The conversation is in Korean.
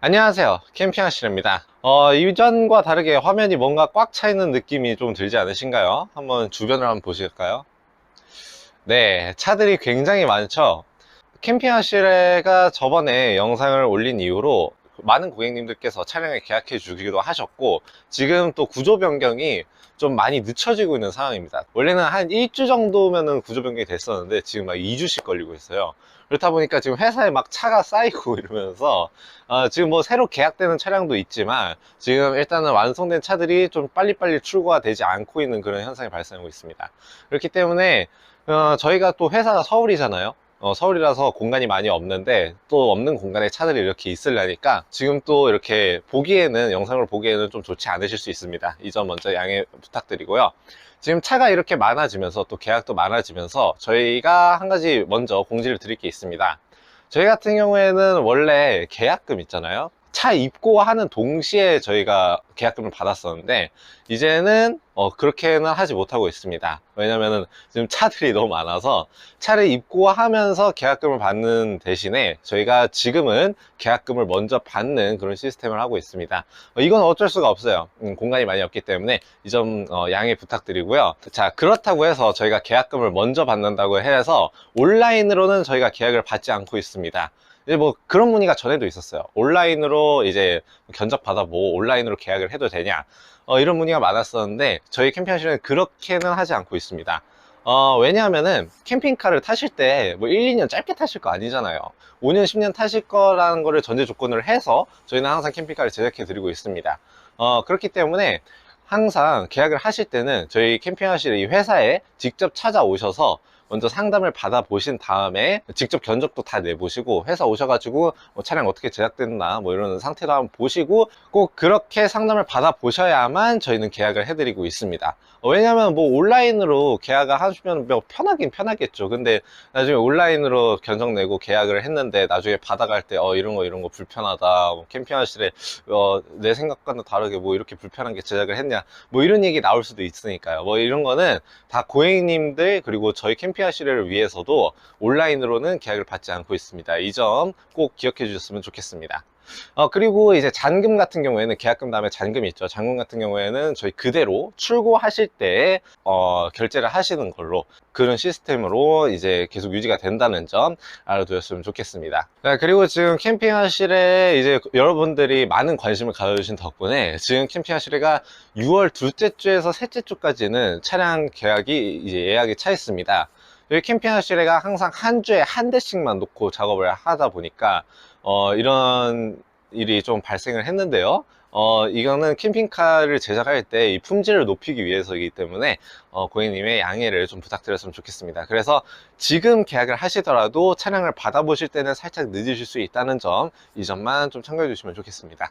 안녕하세요 캠핑하시입니다 어, 이전과 다르게 화면이 뭔가 꽉 차 있는 느낌이 좀 들지 않으신가요? 한번 주변을 한번 보실까요? 네 차들이 굉장히 많죠 캠핑하시레가 저번에 영상을 올린 이후로 많은 고객님들께서 차량을 계약해 주기도 하셨고 지금 또 구조 변경이 좀 많이 늦춰지고 있는 상황입니다. 원래는 한 1주 정도면은 구조 변경이 됐었는데 지금 막 2주씩 걸리고 있어요. 그렇다 보니까 지금 회사에 막 차가 쌓이고 이러면서 어, 지금 뭐 새로 계약되는 차량도 있지만 지금 일단은 완성된 차들이 좀 빨리빨리 출고가 되지 않고 있는 그런 현상이 발생하고 있습니다. 그렇기 때문에 어, 저희가 또 회사가 서울이잖아요 어, 서울이라서 공간이 많이 없는데 또 없는 공간에 차들이 이렇게 있으려니까 지금 또 이렇게 보기에는 영상을 보기에는 좀 좋지 않으실 수 있습니다. 이 점 먼저 양해 부탁드리고요. 지금 차가 이렇게 많아지면서 또 계약도 많아지면서 저희가 한 가지 먼저 공지를 드릴 게 있습니다. 저희 같은 경우에는 원래 계약금 있잖아요 차 입고하는 동시에 저희가 계약금을 받았었는데 이제는 어, 그렇게는 하지 못하고 있습니다. 왜냐면은 지금 차들이 너무 많아서 차를 입고하면서 계약금을 받는 대신에 저희가 지금은 계약금을 먼저 받는 그런 시스템을 하고 있습니다. 어, 이건 어쩔 수가 없어요. 음, 공간이 많이 없기 때문에 이 점 어, 양해 부탁드리고요. 자 그렇다고 해서 저희가 계약금을 먼저 받는다고 해서 온라인으로는 저희가 계약을 받지 않고 있습니다 뭐 그런 문의가 전에도 있었어요. 온라인으로 이제 견적 받아 뭐 온라인으로 계약을 해도 되냐 어, 이런 문의가 많았었는데 저희 캠핑하시는 그렇게는 하지 않고 있습니다. 어, 왜냐하면은 캠핑카를 타실 때 뭐 1, 2년 짧게 타실 거 아니잖아요. 5년, 10년 타실 거라는 거를 전제 조건을 해서 저희는 항상 캠핑카를 제작해 드리고 있습니다. 어, 그렇기 때문에 항상 계약을 하실 때는 저희 캠핑하실 이 회사에 직접 찾아오셔서 먼저 상담을 받아 보신 다음에 직접 견적도 다 내보시고 회사 오셔가지고 뭐 차량 어떻게 제작됐나 뭐 이런 상태도 한번 보시고 꼭 그렇게 상담을 받아 보셔야만 저희는 계약을 해드리고 있습니다. 어, 왜냐면 뭐 온라인으로 계약을 하시면 뭐 편하긴 편하겠죠. 근데 나중에 온라인으로 견적 내고 계약을 했는데 나중에 받아갈 때 어 이런 거 이런 거 불편하다 뭐 캠핑하실에 어, 내 생각과는 다르게 뭐 이렇게 불편한 게 제작을 했냐 뭐 이런 얘기 나올 수도 있으니까요. 뭐 이런 거는 다 고객님들 그리고 저희 캠핑 하시레를 위해서도 온라인으로는 계약을 받지 않고 있습니다 이 점 꼭 기억해 주셨으면 좋겠습니다 어, 그리고 이제 잔금 같은 경우에는 계약금 다음에 잔금이 있죠. 잔금 같은 경우에는 저희 그대로 출고하실 때 어, 결제를 하시는 걸로 그런 시스템으로 이제 계속 유지가 된다는 점 알아두셨으면 좋겠습니다. 네, 그리고 지금 캠핑하실에 이제 여러분들이 많은 관심을 가져주신 덕분에 지금 캠핑하실에가 6월 둘째 주에서 셋째 주까지는 차량 계약이 이제 예약이 차 있습니다. 여기 캠핑하실에가 항상 한 주에 한 대씩만 놓고 작업을 하다 보니까 어, 이런 일이 좀 발생을 했는데요. 어, 이거는 캠핑카를 제작할 때 이 품질을 높이기 위해서이기 때문에 어, 고객님의 양해를 좀 부탁드렸으면 좋겠습니다. 그래서 지금 계약을 하시더라도 차량을 받아보실 때는 살짝 늦으실 수 있다는 점, 이 점만 좀 참고해 주시면 좋겠습니다.